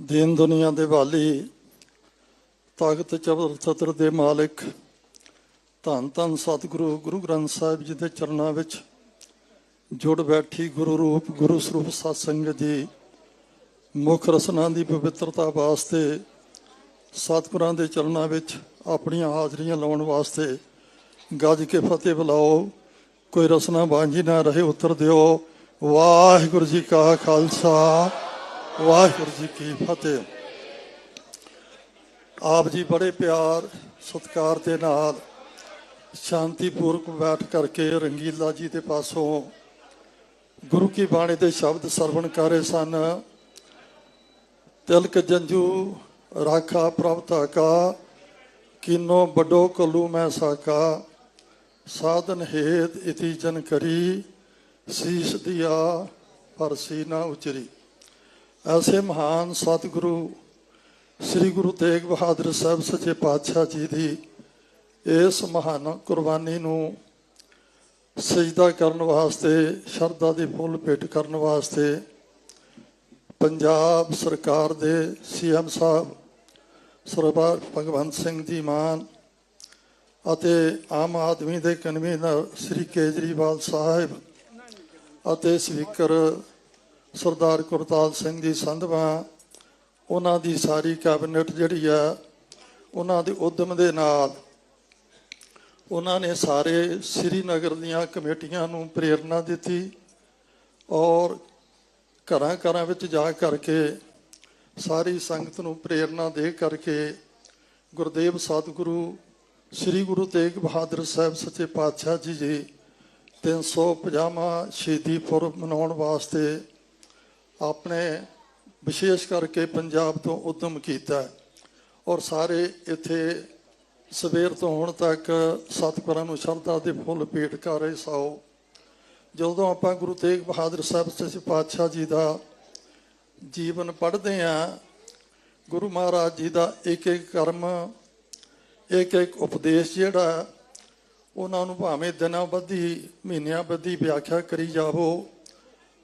ਦੀਨ ਦੁਨੀਆ ਦੇ ਵਾਲੀ, ਤਾਕਤ ਚਬਰ ਸਤਰ ਦੇ ਮਾਲਕ, ਧੰਨ ਧੰਨ ਸਤਿਗੁਰੂ, ਗੁਰੂ ਗ੍ਰੰਥ ਸਾਹਿਬ ਜੀ ਦੇ ਚਰਨਾਂ ਵਿੱਚ ਜੁੜ ਬੈਠੀ ਗੁਰੂ ਰੂਪ, ਗੁਰੂ ਸਰੂਪ ਸਤ ਸੰਗਤ ਜੀ, ਮੁੱਖ ਰਸਨਾ ਦੀ ਪਵਿੱਤਰਤਾ ਵਾਸਤੇ, ਸਤਿਗੁਰਾਂ ਦੇ ਚਰਨਾਂ ਵਿੱਚ ਆਪਣੀਆਂ ਹਾਜ਼ਰੀਆਂ ਲਾਉਣ ਵਾਸਤੇ ਗੱਜ ਕੇ ਫਤਿਹ ਬੁਲਾਓ। ਕੋਈ ਰਸਨਾ ਬਾਂਝੀ ਨਾ ਰਹੇ, ਉੱਤਰ ਦਿਓ। ਵਾਹਿਗੁਰੂ ਜੀ ਕਾ ਖਾਲਸਾ। ਵਾਹਿਗੁਰੂ ਜੀ ਕੀ ਫਤਿਹ। ਆਪ ਜੀ ਬੜੇ ਪਿਆਰ, ਸਤਿਕਾਰ ਦੇ ਨਾਲ ਸ਼ਾਂਤੀਪੂਰਵਕ ਬੈਠ ਕਰਕੇ ਰੰਗੀਲਾ ਜੀ ਦੇ ਪਾਸੋਂ ਗੁਰੂ ਕੀ ਬਾਣੀ ਦੇ ਸ਼ਬਦ ਸਰਵਣ ਕਰੇ ਸਨ। ਤਿਲਕ ਜੰਜੂ ਰਾਖਾ ਪ੍ਰਭਤਾ ਕਾ, ਕਿਨੋ ਵੱਡੋ ਕਲੂ ਮੈਂ ਸਾਕਾ। ਸਾਧਨ ਹੇਤ ਇਤੀ ਜਨ ਕਰੀ, ਸੀਸ ਦਿਆ ਪਰ ਸੀਨਾ ਉਚਰੀ। ਐਸੇ ਮਹਾਨ ਸਤਿਗੁਰੂ ਸ੍ਰੀ ਗੁਰੂ ਤੇਗ ਬਹਾਦਰ ਸਾਹਿਬ ਸੱਚੇ ਪਾਤਸ਼ਾਹ ਜੀ ਦੀ ਇਸ ਮਹਾਨ ਕੁਰਬਾਨੀ ਨੂੰ ਸਜਦਾ ਕਰਨ ਵਾਸਤੇ, ਸ਼ਰਧਾ ਦੇ ਫੁੱਲ ਭੇਟ ਕਰਨ ਵਾਸਤੇ ਪੰਜਾਬ ਸਰਕਾਰ ਦੇ ਸੀਐਮ ਸਾਹਿਬ ਸਰਦਾਰ ਭਗਵੰਤ ਸਿੰਘ ਜੀ ਮਾਨ ਅਤੇ ਆਮ ਆਦਮੀ ਦੇ ਕਨਵੀਨਰ ਸ੍ਰੀ ਕੇਜਰੀਵਾਲ ਸਾਹਿਬ ਅਤੇ ਸਪੀਕਰ ਸਰਦਾਰ ਗੁਰਤਾਲ ਸਿੰਘ ਜੀ ਸੰਧਵਾ, ਉਹਨਾਂ ਦੀ ਸਾਰੀ ਕੈਬਨਿਟ ਜਿਹੜੀ ਆ, ਉਹਨਾਂ ਦੇ ਉਦਮ ਦੇ ਨਾਲ ਉਹਨਾਂ ਨੇ ਸਾਰੇ ਸ੍ਰੀਨਗਰ ਦੀਆਂ ਕਮੇਟੀਆਂ ਨੂੰ ਪ੍ਰੇਰਣਾ ਦਿੱਤੀ ਔਰ ਘਰਾਂ ਘਰਾਂ ਵਿੱਚ ਜਾ ਕਰਕੇ ਸਾਰੀ ਸੰਗਤ ਨੂੰ ਪ੍ਰੇਰਣਾ ਦੇ ਕਰਕੇ ਗੁਰਦੇਵ ਸਤਿਗੁਰੂ, ਸ੍ਰੀ ਗੁਰੂ ਤੇਗ ਬਹਾਦਰ ਸਾਹਿਬ ਸੱਚੇ ਪਾਤਸ਼ਾਹ ਜੀ ਜੀ 350ਵਾਂ ਸ਼ਹੀਦੀ ਪੁਰਬ ਮਨਾਉਣ ਵਾਸਤੇ ਆਪਣੇ ਵਿਸ਼ੇਸ਼ ਕਰਕੇ ਪੰਜਾਬ ਤੋਂ ਉਦਮ ਕੀਤਾ ਔਰ ਸਾਰੇ ਇੱਥੇ ਸਵੇਰ ਤੋਂ ਹੁਣ ਤੱਕ ਸਤਿਗੁਰਾਂ ਨੂੰ ਸ਼ਰਧਾ ਦੇ ਫੁੱਲ ਭੇਟ ਕਰ ਰਹੇ ਸੋ ਜਦੋਂ ਆਪਾਂ ਗੁਰੂ ਤੇਗ ਬਹਾਦਰ ਸਾਹਿਬ ਸੱਚੇ ਪਾਤਸ਼ਾਹ ਜੀ ਦਾ ਜੀਵਨ ਪੜ੍ਹਦੇ ਆ ਗੁਰੂ ਮਹਾਰਾਜ ਜੀ ਦਾ ਇੱਕ ਇੱਕ ਕਰਮ ਇੱਕ ਇੱਕ ਉਪਦੇਸ਼ ਜਿਹੜਾ, ਉਹਨਾਂ ਨੂੰ ਭਾਵੇਂ ਦਿਨਾਂ ਬੱਧੀ ਮਹੀਨਿਆਂ ਬੱਧੀ ਵਿਆਖਿਆ ਕਰੀ ਜਾਵੋ।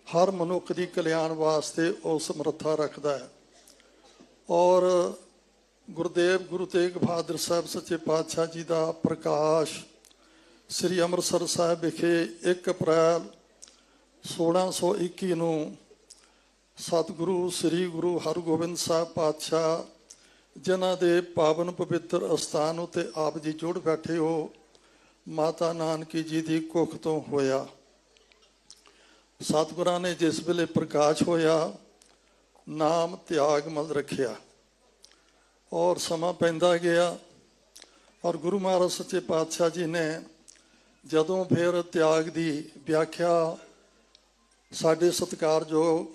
ਹਰ ਮਨੁੱਖ ਦੀ ਕਲਿਆਣ ਵਾਸਤੇ ਉਹ ਸਮਰੱਥਾ ਰੱਖਦਾ ਹੈ। ਔਰ ਗੁਰਦੇਵ ਗੁਰੂ ਤੇਗ ਬਹਾਦਰ ਸਾਹਿਬ ਸੱਚੇ ਪਾਤਸ਼ਾਹ ਜੀ ਦਾ ਪ੍ਰਕਾਸ਼ ਸ੍ਰੀ ਅੰਮ੍ਰਿਤਸਰ ਸਾਹਿਬ ਵਿਖੇ 1 ਅਪ੍ਰੈਲ 1621 ਨੂੰ ਸਤਿਗੁਰੂ ਸ੍ਰੀ ਗੁਰੂ ਹਰਗੋਬਿੰਦ ਸਾਹਿਬ ਪਾਤਸ਼ਾਹ, ਜਿਨ੍ਹਾਂ ਦੇ ਪਾਵਨ ਪਵਿੱਤਰ ਅਸਥਾਨ ਉਤੇ ਆਪ ਜੀ ਜੁੜ ਬੈਠੇ ਹੋ, ਮਾਤਾ ਨਾਨਕੀ ਜੀ ਦੀ ਕੁੱਖ ਤੋਂ ਹੋਇਆ। ਸਤਿਗੁਰਾਂ ਨੇ ਜਿਸ ਵੇਲੇ ਪ੍ਰਕਾਸ਼ ਹੋਇਆ, ਨਾਮ ਤਿਆਗ ਮਲ ਰੱਖਿਆ। ਔਰ ਸਮਾਂ ਪੈਂਦਾ ਗਿਆ ਔਰ ਗੁਰੂ ਮਹਾਰਾਜ ਸੱਚੇ ਪਾਤਸ਼ਾਹ ਜੀ ਨੇ ਜਦੋਂ ਫਿਰ ਤਿਆਗ ਦੀ ਵਿਆਖਿਆ ਸਾਡੇ ਸਤਿਕਾਰਯੋਗ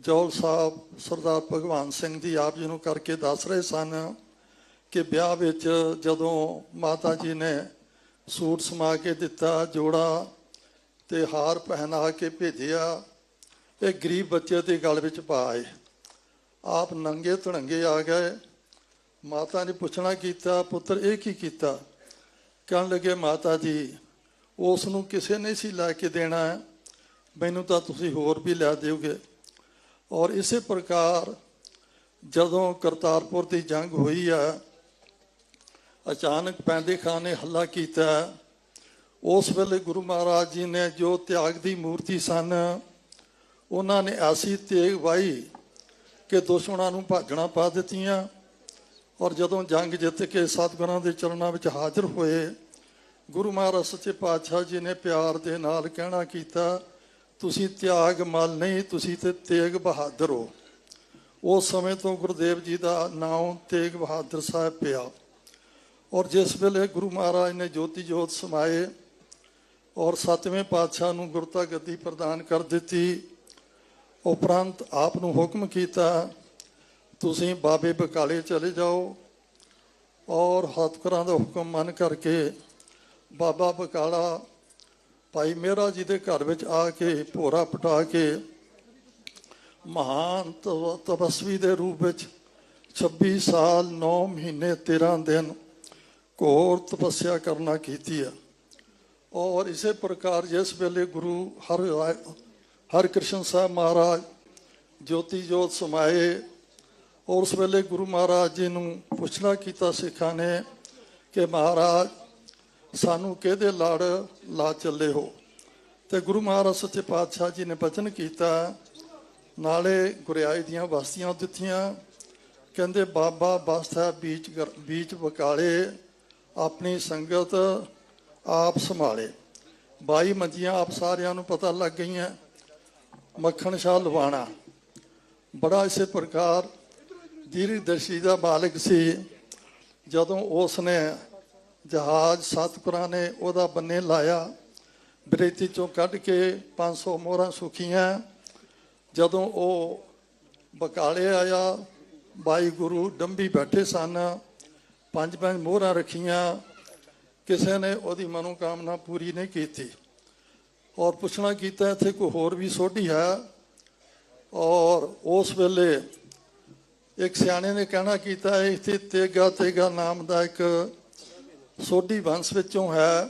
ਜੌਲ ਸਾਹਿਬ ਸਰਦਾਰ ਭਗਵਾਨ ਸਿੰਘ ਜੀ ਆਪ ਜੀ ਨੂੰ ਕਰਕੇ ਦੱਸ ਰਹੇ ਸਨ ਕਿ ਵਿਆਹ ਵਿੱਚ ਜਦੋਂ ਮਾਤਾ ਜੀ ਨੇ ਸੂਟ ਸਮਾ ਕੇ ਦਿੱਤਾ, ਜੋੜਾ ਤੇ ਹਾਰ ਪਹਿਨਾ ਕੇ ਭੇਜਿਆ, ਇਹ ਗਰੀਬ ਬੱਚੇ ਦੇ ਗਲ ਵਿੱਚ ਪਾਏ ਆਪ ਨੰਗੇ ਧੜੰਗੇ ਆ ਗਏ। ਮਾਤਾ ਨੇ ਪੁੱਛਣਾ ਕੀਤਾ, ਪੁੱਤਰ, ਇਹ ਕੀ ਕੀਤਾ? ਕਹਿਣ ਲੱਗੇ, ਮਾਤਾ ਜੀ ਉਸ ਨੂੰ ਕਿਸੇ ਨੇ ਸੀ ਲੈ ਕੇ ਦੇਣਾ ਮੈਨੂੰ ਤਾਂ ਤੁਸੀਂ ਹੋਰ ਵੀ ਲੈ ਦਿਓਗੇ। ਔਰ ਇਸੇ ਪ੍ਰਕਾਰ ਜਦੋਂ ਕਰਤਾਰਪੁਰ ਦੀ ਜੰਗ ਹੋਈ ਆ ਅਚਾਨਕ ਪੈਂਦੇ ਖਾਨ ਨੇ ਹੱਲਾ ਕੀਤਾ। ਉਸ ਵੇਲੇ ਗੁਰੂ ਮਹਾਰਾਜ ਜੀ ਨੇ ਜੋ ਤਿਆਗ ਦੀ ਮੂਰਤੀ ਸਨ, ਉਹਨਾਂ ਨੇ ਐਸੀ ਤੇਗ ਵਾਈ ਕਿ ਦੁਸ਼ਮਣਾਂ ਨੂੰ ਭਾਜਣਾ ਪਾ ਦਿੱਤੀਆਂ ਔਰ ਜਦੋਂ ਜੰਗ ਜਿੱਤ ਕੇ ਸਤਿਗੁਰਾਂ ਦੇ ਚਰਨਾਂ ਵਿੱਚ ਹਾਜ਼ਰ ਹੋਏ, ਗੁਰੂ ਮਹਾਰਾਜ ਸੱਚੇ ਪਾਤਸ਼ਾਹ ਜੀ ਨੇ ਪਿਆਰ ਦੇ ਨਾਲ ਕਹਿਣਾ ਕੀਤਾ, ਤੁਸੀਂ ਤਿਆਗ ਮਲ ਨਹੀਂ, ਤੁਸੀਂ ਤੇ ਤੇਗ ਬਹਾਦਰ ਹੋ। ਉਸ ਸਮੇਂ ਤੋਂ ਗੁਰਦੇਵ ਜੀ ਦਾ ਨਾਮ ਤੇਗ ਬਹਾਦਰ ਸਾਹਿਬ ਪਿਆ ਔਰ ਜਿਸ ਵੇਲੇ ਗੁਰੂ ਮਹਾਰਾਜ ਨੇ ਜੋਤੀ ਜੋਤ ਸਮਾਏ ਔਰ ਸਤਵੇਂ ਪਾਤਸ਼ਾਹ ਨੂੰ ਗੁਰਤਾ ਗੱਦੀ ਪ੍ਰਦਾਨ ਕਰ ਦਿੱਤੀ। ਉਪਰੰਤ ਆਪ ਨੂੰ ਹੁਕਮ ਕੀਤਾ, ਤੁਸੀਂ ਬਾਬੇ ਬਕਾਲੇ ਚਲੇ ਜਾਓ ਔਰ ਹਤਕਰਾਂ ਦਾ ਹੁਕਮ ਮੰਨ ਕਰਕੇ ਬਾਬਾ ਬਕਾਲਾ ਭਾਈ ਮੇਰਾ ਜੀ ਦੇ ਘਰ ਵਿੱਚ ਆ ਕੇ ਭੋਰਾ ਪਟਾ ਕੇ ਮਹਾਨ ਤਪਸਵੀ ਦੇ ਰੂਪ ਵਿੱਚ 26 ਸਾਲ 9 ਮਹੀਨੇ 13 ਦਿਨ ਘੋਰ ਤਪੱਸਿਆ ਕਰਨਾ ਕੀਤੀ ਹੈ ਔਰ ਇਸੇ ਪ੍ਰਕਾਰ ਜਿਸ ਵੇਲੇ ਗੁਰੂ ਹਰ ਹਰ ਕ੍ਰਿਸ਼ਨ ਸਾਹਿਬ ਮਹਾਰਾਜ ਜੋਤੀ ਜੋਤ ਸਮਾਏ ਔਰ ਉਸ ਵੇਲੇ ਗੁਰੂ ਮਹਾਰਾਜ ਜੀ ਨੂੰ ਪੁੱਛਣਾ ਕੀਤਾ ਸਿੱਖਾਂ ਨੇ ਕਿ ਮਹਾਰਾਜ, ਸਾਨੂੰ ਕਿਹਦੇ ਲੜ ਲਾ ਚੱਲੇ ਹੋ? ਤੇ ਗੁਰੂ ਮਹਾਰਾਜ ਸੱਚੇ ਪਾਤਸ਼ਾਹ ਜੀ ਨੇ ਬਚਨ ਕੀਤਾ, ਨਾਲੇ ਗੁਰਿਆਈ ਦੀਆਂ ਵਸਤੀਆਂ ਦਿੱਤੀਆਂ, ਕਹਿੰਦੇ ਬਾਬਾ ਬਸਤਾ ਬੀਚ ਗਰ- ਬੀਚ ਬਕਾਲੇ ਆਪਣੀ ਸੰਗਤ ਆਪ ਸੰਭਾਲੇ। 22 ਮੰਜੀਆਂ ਆਪ ਸਾਰਿਆਂ ਨੂੰ ਪਤਾ ਲੱਗ ਗਈਆਂ। ਮੱਖਣ ਸ਼ਾਹ ਲਵਾਣਾ ਬੜਾ ਇਸੇ ਪ੍ਰਕਾਰ ਦੀਰਘਦਰਸ਼ੀ ਦਾ ਮਾਲਕ ਸੀ। ਜਦੋਂ ਉਸ ਨੇ ਜਹਾਜ਼ ਸਤਿਗੁਰਾਂ ਨੇ ਉਹਦਾ ਬੰਨੇ ਲਾਇਆ, ਬਰੇਤੀ ਚੋਂ ਕੱਢ ਕੇ 500 ਮੋਹਰਾਂ ਸੁਖੀਆਂ। ਜਦੋਂ ਉਹ ਬਕਾਲੇ ਆਇਆ, ਬਾਈ ਗੁਰੂ ਡੰਬੀ ਬੈਠੇ ਸਨ, ਪੰਜ ਪੰਜ ਮੋਹਰਾਂ ਰੱਖੀਆਂ। ਕਿਸੇ ਨੇ ਉਹਦੀ ਮਨੋਕਾਮਨਾ ਪੂਰੀ ਨਹੀਂ ਕੀਤੀ। ਔਰ ਪੁੱਛਣਾ ਕੀਤਾ, ਇੱਥੇ ਕੋਈ ਹੋਰ ਵੀ ਸੋਢੀ ਹੈ? ਔਰ ਉਸ ਵੇਲੇ ਇੱਕ ਸਿਆਣੇ ਨੇ ਕਹਿਣਾ ਕੀਤਾ, ਇੱਥੇ ਤੇਗਾ ਤੇਗਾ ਨਾਮ ਦਾ ਇੱਕ ਸੋਢੀ ਵੰਸ਼ ਵਿੱਚੋਂ ਹੈ,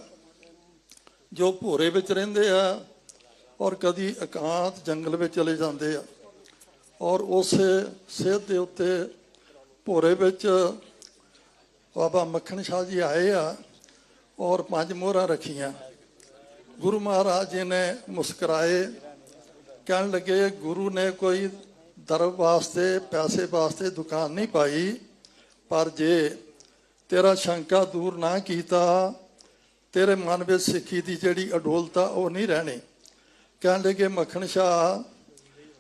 ਜੋ ਭੋਰੇ ਵਿੱਚ ਰਹਿੰਦੇ ਆ ਔਰ ਕਦੀ ਇਕਾਂਤ ਜੰਗਲ ਵਿੱਚ ਚਲੇ ਜਾਂਦੇ ਆ। ਔਰ ਉਸੇ ਸਿਹਤ ਦੇ ਉੱਤੇ ਭੋਰੇ ਵਿੱਚ ਬਾਬਾ ਮੱਖਣ ਸ਼ਾਹ ਜੀ ਆਏ ਆ। ਔਰ ਪੰਜ ਮੋਹਰਾਂ ਰੱਖੀਆਂ। ਗੁਰੂ ਮਹਾਰਾਜ ਜੀ ਨੇ ਮੁਸਕਰਾਏ। ਕਹਿਣ ਲੱਗੇ, ਗੁਰੂ ਨੇ ਕੋਈ ਦਰਬ ਵਾਸਤੇ, ਪੈਸੇ ਵਾਸਤੇ ਦੁਕਾਨ ਨਹੀਂ ਪਾਈ। ਪਰ ਜੇ ਤੇਰਾ ਸ਼ੰਕਾ ਦੂਰ ਨਾ ਕੀਤਾ, ਤੇਰੇ ਮਨ ਵਿੱਚ ਸਿੱਖੀ ਦੀ ਜਿਹੜੀ ਅਡੋਲਤਾ, ਉਹ ਨਹੀਂ ਰਹਿਣੀ। ਕਹਿਣ ਲੱਗੇ, ਮੱਖਣ ਸ਼ਾਹ,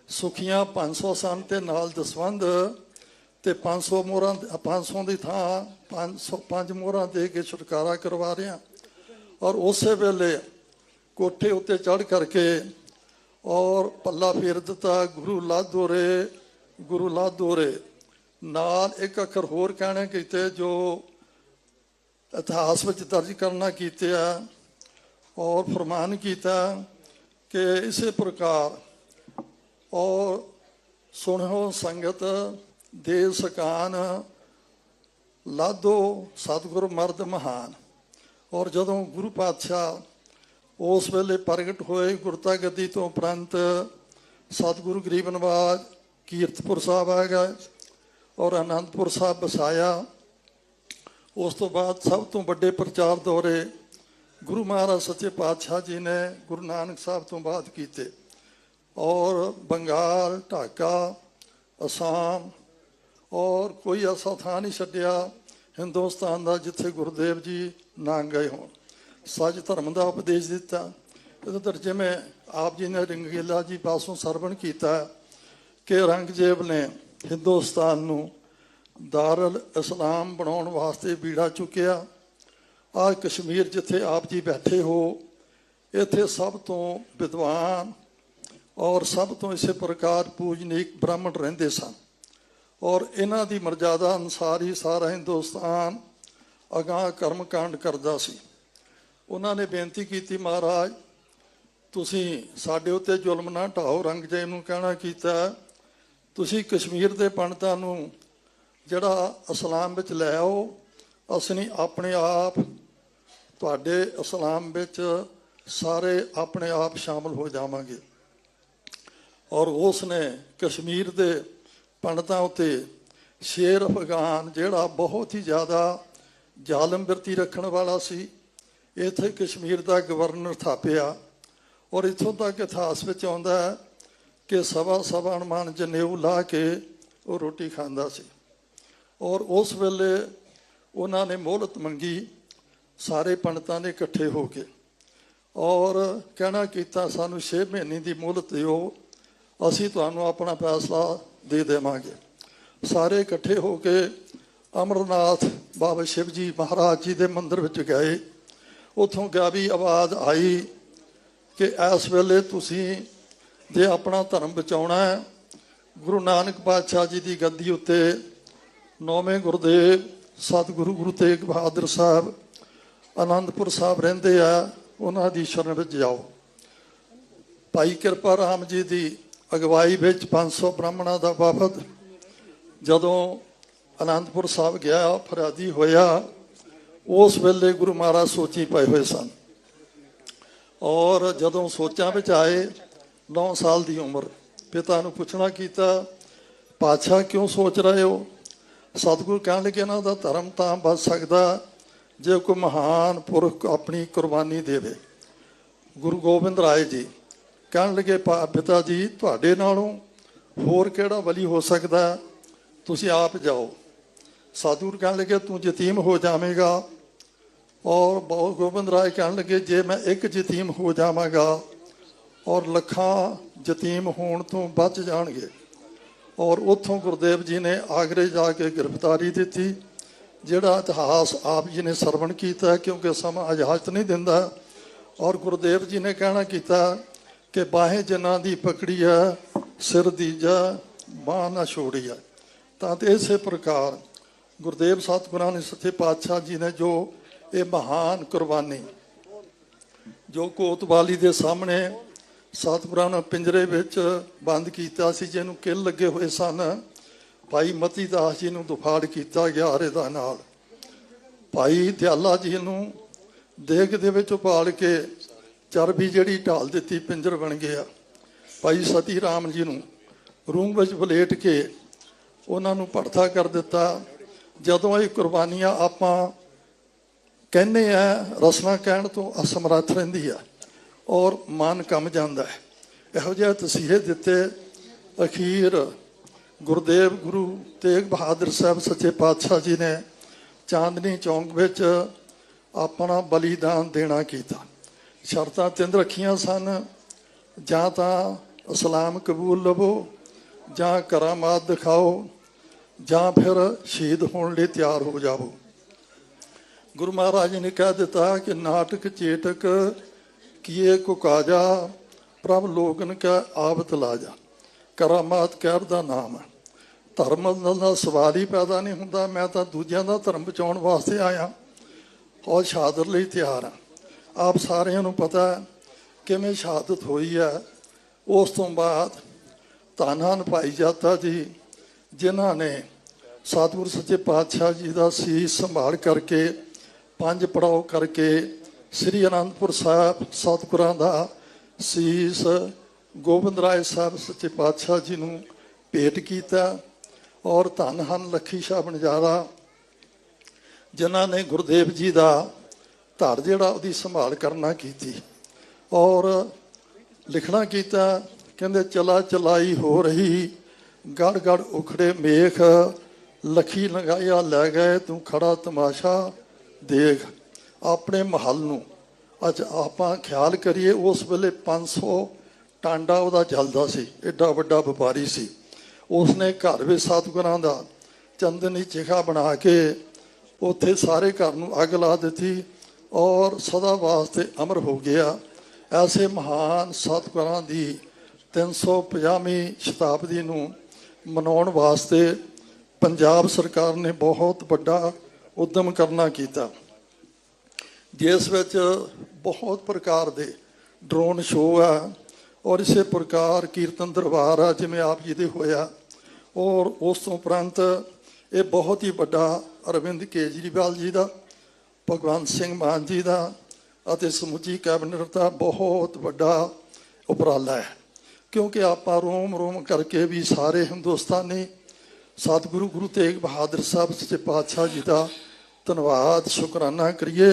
ਸੁਖੀਆਂ 500 ਸਨ ਤੇ ਨਾਲ ਦਸਵੰਦ ਤੇ 500 ਮੋਹਰਾਂ 500 ਦੀ ਥਾਂ 500 ਪੰਜ ਮੋਹਰਾਂ ਦੇ ਕੇ ਛੁਟਕਾਰਾ ਕਰਵਾ ਰਿਹਾ ਔਰ ਉਸੇ ਵੇਲੇ ਕੋਠੇ ਉੱਤੇ ਚੜ ਕਰਕੇ ਔਰ ਪੱਲਾ ਫੇਰ ਦਿੱਤਾ, ਗੁਰੂ ਲਾਦੋਰੇ ਗੁਰੂ ਲਾਦੋਰੇ ਨਾਲ ਇੱਕ ਅੱਖਰ ਹੋਰ ਕਹਿਣੇ ਕੀਤੇ ਜੋ ਇਤਿਹਾਸ ਵਿੱਚ ਦਰਜ ਕਰਨਾ ਕੀਤੇ ਆ ਔਰ ਫਰਮਾਨ ਕੀਤਾ ਕਿ ਇਸੇ ਪ੍ਰਕਾਰ ਔਰ ਸੁਣੋ ਸੰਗਤ ਦੇ ਸਕਾਨ ਲਾਦੋ ਸਤਿਗੁਰ ਮਰਦ ਮਹਾਨ। ਔਰ ਜਦੋਂ ਗੁਰੂ ਪਾਤਸ਼ਾਹ ਉਸ ਵੇਲੇ ਪ੍ਰਗਟ ਹੋਏ ਗੁਰਤਾ ਗੱਦੀ ਤੋਂ ਉਪਰੰਤ ਸਤਿਗੁਰੂ ਗਰੀਬ ਨਵਾਜ ਕੀਰਤਪੁਰ ਸਾਹਿਬ ਆ ਗਏ ਔਰ ਅਨੰਦਪੁਰ ਸਾਹਿਬ ਵਸਾਇਆ। ਉਸ ਤੋਂ ਬਾਅਦ ਸਭ ਤੋਂ ਵੱਡੇ ਪ੍ਰਚਾਰ ਦੌਰੇ ਗੁਰੂ ਮਹਾਰਾਜ ਸੱਚੇ ਪਾਤਸ਼ਾਹ ਜੀ ਨੇ ਗੁਰੂ ਨਾਨਕ ਸਾਹਿਬ ਤੋਂ ਬਾਅਦ ਕੀਤੇ। ਔਰ ਬੰਗਾਲ, ਢਾਕਾ, ਅਸਾਮ ਔਰ ਕੋਈ ਐਸਾ ਥਾਂ ਨਹੀਂ ਛੱਡਿਆ ਹਿੰਦੁਸਤਾਨ ਦਾ ਜਿੱਥੇ ਗੁਰਦੇਵ ਜੀ ਨਾ ਗਏ ਹੋਣ। ਸੱਚ ਧਰਮ ਦਾ ਉਪਦੇਸ਼ ਦਿੱਤਾ। ਇਹਦੇ ਤਰਜਮੇ ਆਪ ਜੀ ਨੇ ਰੰਗੀਲਾ ਜੀ ਪਾਸੋਂ ਸਰਵਣ ਕੀਤਾ ਕਿ ਰੰਗਜੇਬ ਨੇ ਹਿੰਦੁਸਤਾਨ ਨੂੰ ਦਾਰਲ ਇਸਲਾਮ ਬਣਾਉਣ ਵਾਸਤੇ ਬੀੜਾ ਚੁੱਕਿਆ। ਆ ਕਸ਼ਮੀਰ ਜਿੱਥੇ ਆਪ ਜੀ ਬੈਠੇ ਹੋ, ਇੱਥੇ ਸਭ ਤੋਂ ਵਿਦਵਾਨ ਔਰ ਸਭ ਤੋਂ ਇਸੇ ਪ੍ਰਕਾਰ ਪੂਜਨੀਕ ਬ੍ਰਾਹਮਣ ਰਹਿੰਦੇ ਸਨ। ਔਰ ਇਹਨਾਂ ਦੀ ਮਰਜ਼ਾਦਾ ਅਨੁਸਾਰ ਹੀ ਸਾਰਾ ਹਿੰਦੁਸਤਾਨ ਅਗਾਹ ਕਰਮ ਕਾਂਡ ਕਰਦਾ ਸੀ। ਉਹਨਾਂ ਨੇ ਬੇਨਤੀ ਕੀਤੀ, ਮਹਾਰਾਜ, ਤੁਸੀਂ ਸਾਡੇ ਉੱਤੇ ਜ਼ੁਲਮ ਨਾ ਢਾਓ ਰੰਗਜੇ ਨੂੰ ਕਹਿਣਾ ਕੀਤਾ, ਤੁਸੀਂ ਕਸ਼ਮੀਰ ਦੇ ਪੰਡਤਾਂ ਨੂੰ ਜਿਹੜਾ ਇਸਲਾਮ ਵਿੱਚ ਲੈ ਆਓ, ਅਸੀਂ ਆਪਣੇ ਆਪ, ਤੁਹਾਡੇ ਇਸਲਾਮ ਵਿੱਚ ਸਾਰੇ ਆਪਣੇ ਆਪ ਸ਼ਾਮਲ ਹੋ ਜਾਵਾਂਗੇ। ਔਰ ਉਸ ਨੇ ਕਸ਼ਮੀਰ ਦੇ ਪੰਡਤਾਂ ਉਤੇ ਸ਼ੇਰ ਅਫਗਾਨ ਜਿਹੜਾ ਬਹੁਤ ਹੀ ਜ਼ਿਆਦਾ ਜ਼ਾਲਮ ਬਿਰਤੀ ਰੱਖਣ ਵਾਲਾ ਸੀ, ਇੱਥੇ ਕਸ਼ਮੀਰ ਦਾ ਗਵਰਨਰ ਥਾਪਿਆ ਔਰ ਇਥੋਂ ਤੱਕ ਇਤਿਹਾਸ ਵਿੱਚ ਆਉਂਦਾ ਹੈ ਕਿ ਸਵਾ ਸਵਾ ਅਨਮਾਨ ਜਨੇਊ ਲਾ ਕੇ ਉਹ ਰੋਟੀ ਖਾਂਦਾ ਸੀ ਔਰ ਉਸ ਵੇਲੇ ਉਹਨਾਂ ਨੇ ਮੋਹਲਤ ਮੰਗੀ ਸਾਰੇ ਪੰਡਤਾਂ ਨੇ ਇਕੱਠੇ ਹੋ ਕੇ ਔਰ ਕਹਿਣਾ ਕੀਤਾ, ਸਾਨੂੰ 6 ਮਹੀਨੇ ਦੀ ਮੋਹਲਤ ਦਿਓ, ਅਸੀਂ ਤੁਹਾਨੂੰ ਆਪਣਾ ਫੈਸਲਾ ਦੇ ਦੇਵਾਂਗੇ। ਸਾਰੇ ਇਕੱਠੇ ਹੋ ਕੇ ਅਮਰਨਾਥ ਬਾਬਾ ਸ਼ਿਵ ਜੀ ਮਹਾਰਾਜ ਜੀ ਦੇ ਮੰਦਿਰ ਵਿੱਚ ਗਏ। ਉਥੋਂ ਗਾਵੀ ਆਵਾਜ਼ ਆਈ ਕਿ ਇਸ ਵੇਲੇ ਤੁਸੀਂ ਜੇ ਆਪਣਾ ਧਰਮ ਬਚਾਉਣਾ ਹੈ, ਗੁਰੂ ਨਾਨਕ ਪਾਤਸ਼ਾਹ ਜੀ ਦੀ ਗੱਦੀ ਉੱਤੇ ਨੌਵੇਂ ਗੁਰਦੇਵ, ਸਤਿਗੁਰੂ ਗੁਰੂ ਤੇਗ ਬਹਾਦਰ ਸਾਹਿਬ ਆਨੰਦਪੁਰ ਸਾਹਿਬ ਰਹਿੰਦੇ ਆ, ਉਹਨਾਂ ਦੀ ਸ਼ਰਨ ਵਿੱਚ ਜਾਓ। ਭਾਈ ਕਿਰਪਾ ਰਾਮ ਜੀ ਦੀ ਅਗਵਾਈ ਵਿੱਚ 500 ਬ੍ਰਾਹਮਣਾਂ ਦਾ ਵਫਦ ਜਦੋਂ ਅਨੰਦਪੁਰ ਸਾਹਿਬ ਗਿਆ ਫਰਾਦੀ ਹੋਇਆ, ਉਸ ਵੇਲੇ ਗੁਰੂ ਮਹਾਰਾਜ ਸੋਚੀ ਪਏ ਹੋਏ ਸਨ। ਔਰ ਜਦੋਂ ਸੋਚਾਂ ਵਿੱਚ ਆਏ 9 ਸਾਲ ਦੀ ਉਮਰ, ਪਿਤਾ ਨੂੰ ਪੁੱਛਣਾ ਕੀਤਾ, ਪਾਤਸ਼ਾਹ, ਕਿਉਂ ਸੋਚ ਰਹੇ ਹੋ? ਸਤਿਗੁਰ ਕਹਿਣ ਲੱਗੇ, ਇਹਨਾਂ ਦਾ ਧਰਮ ਤਾਂ ਬਚ ਸਕਦਾ, ਜੇ ਕੋਈ ਮਹਾਨ ਪੁਰਖ ਆਪਣੀ ਕੁਰਬਾਨੀ ਦੇਵੇ। ਗੁਰੂ ਗੋਬਿੰਦ ਰਾਏ ਜੀ ਕਹਿਣ ਲੱਗੇ "ਪਾ- ਪਿਤਾ ਜੀ, ਤੁਹਾਡੇ ਨਾਲੋਂ ਹੋਰ ਕਿਹੜਾ ਵਲੀ ਹੋ ਸਕਦਾ? ਤੁਸੀਂ ਆਪ ਜਾਓ। ਸਾਧੂ ਕਹਿਣ ਲੱਗੇ, ਤੂੰ ਯਤੀਮ ਹੋ ਜਾਵੇਂਗਾ। ਔਰ ਬਹੁਤ ਗੋਬਿੰਦ ਰਾਏ ਕਹਿਣ ਲੱਗੇ, ਜੇ ਮੈਂ ਇੱਕ ਯਤੀਮ ਹੋ ਜਾਵਾਂਗਾ ਔਰ ਲੱਖਾਂ ਯਤੀਮ ਹੋਣ ਤੋਂ ਬਚ ਜਾਣਗੇ। ਔਰ ਉੱਥੋਂ ਗੁਰਦੇਵ ਜੀ ਨੇ ਆਗਰੇ ਜਾ ਕੇ ਗ੍ਰਿਫਤਾਰੀ ਦਿੱਤੀ, ਜਿਹੜਾ ਇਤਿਹਾਸ ਆਪ ਜੀ ਨੇ ਸਰਵਣ ਕੀਤਾ, ਕਿਉਂਕਿ ਸਮਾਂ ਇਜਾਜ਼ਤ ਨਹੀਂ ਦਿੰਦਾ। ਔਰ ਗੁਰਦੇਵ ਜੀ ਨੇ ਕਹਿਣਾ ਕੀਤਾ ਕਿ ਬਾਹੇ ਜਨਾਂ ਦੀ ਪਕੜੀ ਆ, ਸਿਰ ਦੀਜਾ ਬਾਹ ਨਾ ਛੋੜੀਆ ਤਾਂ ਤੇ ਇਸੇ ਪ੍ਰਕਾਰ ਗੁਰਦੇਵ ਸਤਿਗੁਰਾਂ ਨੇ ਸੱਚੇ ਪਾਤਸ਼ਾਹ ਜੀ ਨੇ ਜੋ ਇਹ ਮਹਾਨ ਕੁਰਬਾਨੀ, ਜੋ ਕੋਤਵਾਲੀ ਦੇ ਸਾਹਮਣੇ ਸਤਿਗੁਰਾਂ ਨੂੰ ਪਿੰਜਰੇ ਵਿੱਚ ਬੰਦ ਕੀਤਾ ਸੀ, ਜਿਹਨੂੰ ਕਿੱਲ ਲੱਗੇ ਹੋਏ ਸਨ, ਭਾਈ ਮਤੀ ਦਾਸ ਜੀ ਨੂੰ ਦੁਫਾੜ ਕੀਤਾ ਗਿਆ ਹਰੇ ਦਾ ਨਾਲ। ਭਾਈ ਦਿਆਲਾ ਜੀ ਨੂੰ ਦੇਗ ਦੇ ਵਿੱਚ ਉਪਾਲ ਕੇ ਚਰਬੀ ਜਿਹੜੀ ਢਾਲ ਦਿੱਤੀ, ਪਿੰਜਰ ਬਣ ਗਿਆ ਭਾਈ ਸਤੀ ਰਾਮ ਜੀ ਨੂੰ ਰੂਮ ਵਿੱਚ ਵਲੇਟ ਕੇ ਉਹਨਾਂ ਨੂੰ ਪੜਥਾ ਕਰ ਦਿੱਤਾ। ਜਦੋਂ ਇਹ ਕੁਰਬਾਨੀਆਂ ਆਪਾਂ ਕਹਿੰਦੇ ਆ, ਰਸਨਾ ਕਹਿਣ ਤੋਂ ਅਸਮਰੱਥ ਰਹਿੰਦੀ ਆ ਔਰ ਮਨ ਕੰਮ ਜਾਂਦਾ ਹੈ। ਇਹੋ ਜਿਹਾ ਤਸੀਹੇ ਦਿੱਤੇ ਅਖੀਰ ਗੁਰਦੇਵ ਗੁਰੂ ਤੇਗ ਬਹਾਦਰ ਸਾਹਿਬ ਸੱਚੇ ਪਾਤਸ਼ਾਹ ਜੀ ਨੇ ਚਾਂਦਨੀ ਚੌਂਕ ਵਿੱਚ ਆਪਣਾ ਬਲੀਦਾਨ ਦੇਣਾ ਕੀਤਾ। ਸ਼ਰਤਾਂ ਤਿੰਨ ਰੱਖੀਆਂ ਸਨ। ਜਾਂ ਤਾਂ ਇਸਲਾਮ ਕਬੂਲ ਲਵੋ, ਜਾਂ ਕਰਾਮਾਤ ਦਿਖਾਓ, ਜਾਂ ਫਿਰ ਸ਼ਹੀਦ ਹੋਣ ਲਈ ਤਿਆਰ ਹੋ ਜਾਵੋ। ਗੁਰੂ ਮਹਾਰਾਜ ਨੇ ਕਹਿ ਦਿੱਤਾ ਕਿ ਨਾਟਕ ਚੇਟਕ ਕੀਏ ਕੋ ਕਾਜਾ, ਪ੍ਰਭ ਲੋਗਨ ਕਾ ਆਵਤ ਲਾਜਾ। ਕਰਾਮਾਤ ਕਹਿਰ ਦਾ ਨਾਮ ਹੈ। ਧਰਮ ਦਾ ਸਵਾਲ ਹੀ ਪੈਦਾ ਨਹੀਂ ਹੁੰਦਾ। ਮੈਂ ਤਾਂ ਦੂਜਿਆਂ ਦਾ ਧਰਮ ਬਚਾਉਣ ਵਾਸਤੇ ਆਇਆ। ਔਰ ਸ਼ਹਾਦਰ ਲਈ ਤਿਆਰ ਹਾਂ। ਆਪ ਸਾਰਿਆਂ ਨੂੰ ਪਤਾ ਕਿਵੇਂ ਸ਼ਹਾਦਤ ਹੋਈ ਹੈ। ਉਸ ਤੋਂ ਬਾਅਦ ਧੰਨ ਭਾਈ ਜਾਤਾ ਜੀ, ਜਿਨ੍ਹਾਂ ਨੇ ਸਤਿਗੁਰ ਸੱਚੇ ਪਾਤਸ਼ਾਹ ਜੀ ਦਾ ਸੀਸ ਸੰਭਾਲ ਕਰਕੇ ਪੰਜ ਪੜਾਓ ਕਰਕੇ ਸ੍ਰੀ ਅਨੰਦਪੁਰ ਸਾਹਿਬ ਸਤਿਗੁਰਾਂ ਦਾ ਸੀਸ ਗੋਬਿੰਦ ਰਾਏ ਸਾਹਿਬ ਸੱਚੇ ਪਾਤਸ਼ਾਹ ਜੀ ਨੂੰ ਭੇਟ ਕੀਤਾ ਔਰ ਧੰਨ ਹਨ ਲੱਖੀ ਸ਼ਾਹ ਬਣਜਾਰਾ, ਜਿਨ੍ਹਾਂ ਨੇ ਗੁਰਦੇਵ ਜੀ ਦਾ ਧੜ ਜਿਹੜਾ ਉਹਦੀ ਸੰਭਾਲ ਕਰਨਾ ਕੀਤੀ ਔਰ ਲਿਖਣਾ ਕੀਤਾ, ਕਹਿੰਦੇ, ਚਲਾ ਚਲਾਈ ਹੋ ਰਹੀ, ਗੜ ਗੜ ਉਖੜੇ ਮੇਖ, ਲਖੀ ਲਗਾਇਆ ਲੈ ਗਏ, ਤੂੰ ਖੜਾ ਤਮਾਸ਼ਾ ਦੇਖ। ਆਪਣੇ ਮਹੱਲ ਨੂੰ ਅੱਜ ਆਪਾਂ ਖਿਆਲ ਕਰੀਏ, ਉਸ ਵੇਲੇ 500 ਟਾਂਡਾ ਉਹਦਾ ਚੱਲਦਾ ਸੀ ਐਡਾ ਵੱਡਾ ਵਪਾਰੀ ਸੀ। ਉਸਨੇ ਘਰ ਵਿੱਚ ਸਤਿਗੁਰਾਂ ਦਾ ਚੰਦਨੀ ਚਿਖਾ ਬਣਾ ਕੇ ਉੱਥੇ ਸਾਰੇ ਘਰ ਨੂੰ ਅੱਗ ਲਾ ਦਿੱਤੀ। ਔਰ ਸਦਾ ਵਾਸਤੇ ਅਮਰ ਹੋ ਗਿਆ। ਐਸੇ ਮਹਾਨ ਸਤਿਗੁਰਾਂ ਦੀ 350ਵੀਂ ਸ਼ਤਾਬਦੀ ਨੂੰ ਮਨਾਉਣ ਵਾਸਤੇ ਪੰਜਾਬ ਸਰਕਾਰ ਨੇ ਬਹੁਤ ਵੱਡਾ ਉਦਮ ਕਰਨਾ ਕੀਤਾ। ਜਿਸ ਵਿੱਚ ਬਹੁਤ ਪ੍ਰਕਾਰ ਦੇ ਡਰੋਨ ਸ਼ੋਅ ਆ ਔਰ ਇਸੇ ਪ੍ਰਕਾਰ ਕੀਰਤਨ ਦਰਬਾਰ ਆ ਜਿਵੇਂ ਆਪ ਜੀ ਦੇ ਹੋਇਆ। ਔਰ ਉਸ ਤੋਂ ਉਪਰੰਤ ਇਹ ਬਹੁਤ ਹੀ ਵੱਡਾ ਅਰਵਿੰਦ ਕੇਜਰੀਵਾਲ ਜੀ ਦਾ ਭਗਵੰਤ ਸਿੰਘ ਮਾਨ ਜੀ ਦਾ ਅਤੇ ਸਮੁੱਚੀ ਕੈਬਨਿਟ ਦਾ ਬਹੁਤ ਵੱਡਾ ਉਪਰਾਲਾ ਹੈ। ਕਿਉਂਕਿ ਆਪਾਂ ਰੋਮ ਰੋਮ ਕਰਕੇ ਵੀ ਸਾਰੇ ਹਿੰਦੁਸਤਾਨੀ ਸਤਿਗੁਰੂ ਗੁਰੂ ਤੇਗ ਬਹਾਦਰ ਸਾਹਿਬ ਸੱਚੇ ਪਾਤਸ਼ਾਹ ਜੀ ਦਾ ਧੰਨਵਾਦ, ਸ਼ੁਕਰਾਨਾ ਕਰੀਏ।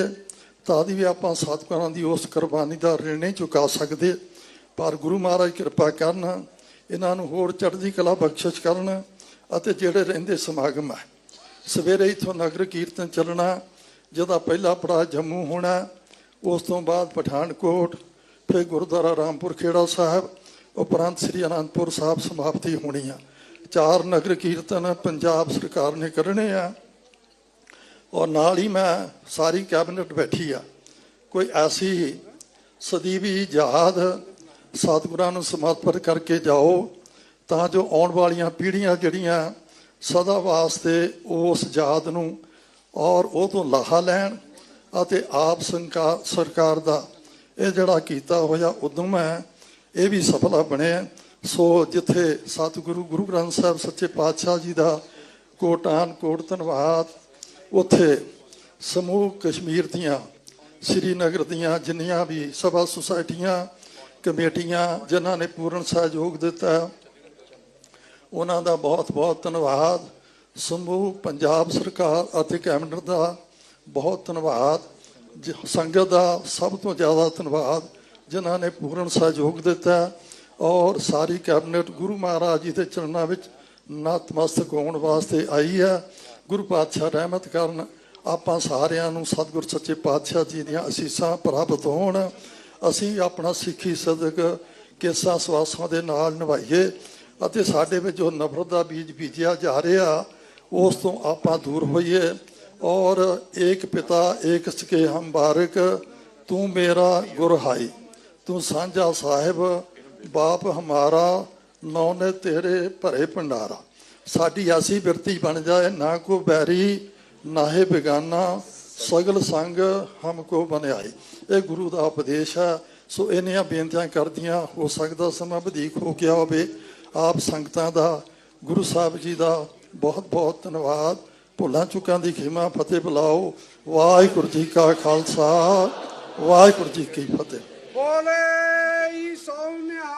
ਤਾਂ ਦੀ ਵੀ ਆਪਾਂ ਸਤਿਗੁਰਾਂ ਦੀ ਉਸ ਕੁਰਬਾਨੀ ਦਾ ਰਿਣ ਨਹੀਂ ਚੁਕਾ ਸਕਦੇ, ਪਰ ਗੁਰੂ ਮਹਾਰਾਜ ਕਿਰਪਾ ਕਰਨ, ਇਹਨਾਂ ਨੂੰ ਹੋਰ ਚੜ੍ਹਦੀ ਕਲਾ ਬਖਸ਼ਿਸ਼ ਕਰਨ ਅਤੇ ਜਿਹੜੇ ਰਹਿੰਦੇ ਸਮਾਗਮ ਹੈ। ਸਵੇਰੇ ਇਥੋਂ ਨਗਰ ਕੀਰਤਨ ਚੱਲਣਾ ਜਿਹਦਾ ਪਹਿਲਾ ਪੜਾਅ ਜੰਮੂ ਹੋਣਾ ਉਸ ਤੋਂ ਬਾਅਦ ਪਠਾਨਕੋਟ, ਫਿਰ ਗੁਰਦੁਆਰਾ ਰਾਮਪੁਰ ਖੇੜਾ ਸਾਹਿਬ, ਉਪਰੰਤ ਸ੍ਰੀ ਅਨੰਦਪੁਰ ਸਾਹਿਬ ਸਮਾਪਤੀ ਹੋਣੀ ਆ। ਚਾਰ ਨਗਰ ਕੀਰਤਨ ਪੰਜਾਬ ਸਰਕਾਰ ਨੇ ਕਰਨੇ ਆ। ਔਰ ਨਾਲ ਹੀ ਮੈਂ ਸਾਰੀ ਕੈਬਨਿਟ ਬੈਠੀ ਆ। ਕੋਈ ਐਸੀ ਸਦੀਵੀ ਯਾਦ ਸਤਿਗੁਰਾਂ ਨੂੰ ਸਮਰਪਿਤ ਕਰਕੇ ਜਾਓ, ਤਾਂ ਜੋ ਆਉਣ ਵਾਲੀਆਂ ਪੀੜ੍ਹੀਆਂ ਜਿਹੜੀਆਂ ਸਦਾ ਵਾਸਤੇ ਉਸ ਯਾਦ ਨੂੰ ਔਰ ਉਹ ਤੋਂ ਲਾਹਾ ਲੈਣ ਅਤੇ ਆਪ ਸੰਕਾ- ਸਰਕਾਰ ਦਾ ਇਹ ਜਿਹੜਾ ਕੀਤਾ ਹੋਇਆ ਉਦਮ ਹੈ, ਇਹ ਵੀ ਸਫਲਾ ਬਣਿਆ ਸੋ ਜਿੱਥੇ ਸਤਿਗੁਰੂ, ਗੁਰੂ ਗ੍ਰੰਥ ਸਾਹਿਬ ਸੱਚੇ ਪਾਤਸ਼ਾਹ ਜੀ ਦਾ ਕੋਟਾਨ ਕੋਟ ਧੰਨਵਾਦ, ਉੱਥੇ ਸਮੂਹ ਕਸ਼ਮੀਰ ਦੀਆਂ, ਸ੍ਰੀਨਗਰ ਦੀਆਂ ਜਿੰਨੀਆਂ ਵੀ ਸਭਾ ਸੁਸਾਇਟੀਆਂ, ਕਮੇਟੀਆਂ ਜਿਨ੍ਹਾਂ ਨੇ ਪੂਰਨ ਸਹਿਯੋਗ ਦਿੱਤਾ, ਉਹਨਾਂ ਦਾ ਬਹੁਤ ਬਹੁਤ ਧੰਨਵਾਦ। ਸਮੂਹ, ਪੰਜਾਬ ਸਰਕਾਰ ਅਤੇ ਕੈਬਨਿਟ ਦਾ ਬਹੁਤ ਧੰਨਵਾਦ। ਜ- ਸੰਗਤ ਦਾ ਸਭ ਤੋਂ ਜ਼ਿਆਦਾ ਧੰਨਵਾਦ, ਜਿਨ੍ਹਾਂ ਨੇ ਪੂਰਨ ਸਹਿਯੋਗ ਦਿੱਤਾ ਔਰ ਸਾਰੀ ਕੈਬਨਿਟ ਗੁਰੂ ਮਹਾਰਾਜ ਜੀ ਦੇ ਚਰਨਾਂ ਵਿੱਚ ਨਤਮਸਤਕ ਹੋਣ ਵਾਸਤੇ ਆਈ ਹੈ। ਗੁਰੂ ਪਾਤਸ਼ਾਹ ਰਹਿਮਤ ਕਰਨ ਆਪਾਂ ਸਾਰਿਆਂ ਨੂੰ ਸਤਿਗੁਰ ਸੱਚੇ ਪਾਤਸ਼ਾਹ ਜੀ ਦੀਆਂ ਅਸੀਸਾਂ ਪ੍ਰਾਪਤ ਹੋਣ। ਅਸੀਂ ਆਪਣਾ ਸਿੱਖੀ ਸਦਕ ਕੇਸਾਂ ਸਵਾਸਾਂ ਦੇ ਨਾਲ ਨਿਭਾਈਏ ਅਤੇ ਸਾਡੇ ਵਿੱਚ ਜੋ ਨਫ਼ਰਤ ਦਾ ਬੀਜ ਬੀਜਿਆ ਜਾ ਰਿਹਾ ਉਸ ਤੋਂ ਆਪਾਂ ਦੂਰ ਹੋਈਏ ਔਰ ਏਕ ਪਿਤਾ ਏਕ ਸਕੇ ਹਮ ਬਾਰਕ, ਤੂੰ ਮੇਰਾ ਗੁਰ ਹਾਈ। ਤੂੰ ਸਾਂਝਾ ਸਾਹਿਬ, ਬਾਪ ਹਮਾਰਾ ਨੌ ਨੇ ਤੇਰੇ ਭਰੇ ਭੰਡਾਰਾ। ਸਾਡੀ ਐਸੀ ਬਿਰਤੀ ਬਣ ਜਾਏ, ਨਾ ਕੋ ਬੈਰੀ, ਨਾਹੇ ਬੇਗਾਨਾ, ਸਗਲ ਸੰਗ ਹਮਕੋ ਬਨਿਆਈ। ਇਹ ਗੁਰੂ ਦਾ ਉਪਦੇਸ਼ ਹੈ, ਸੋ ਇਹਨੀਆਂ ਬੇਨਤੀਆਂ ਕਰਦੀਆਂ, ਹੋ ਸਕਦਾ ਸਮਾਂ ਵਧੇਕ ਹੋ ਗਿਆ ਹੋਵੇ। ਆਪ ਸੰਗਤਾਂ ਦਾ, ਗੁਰੂ ਸਾਹਿਬ ਜੀ ਦਾ ਬਹੁਤ ਬਹੁਤ ਧੰਨਵਾਦ। ਭੁੱਲਾਂ ਚੁੱਕਾਂ ਦੀ ਖਿਮਾ ਫਤਿਹ ਬੁਲਾਓ। ਵਾਹਿਗੁਰੂ ਜੀ ਕਾ ਖਾਲਸਾ, ਵਾਹਿਗੁਰੂ ਜੀ ਕੀ ਫਤਿਹ। ਬੋਲੇ ਸੋਨਿਹਾਲ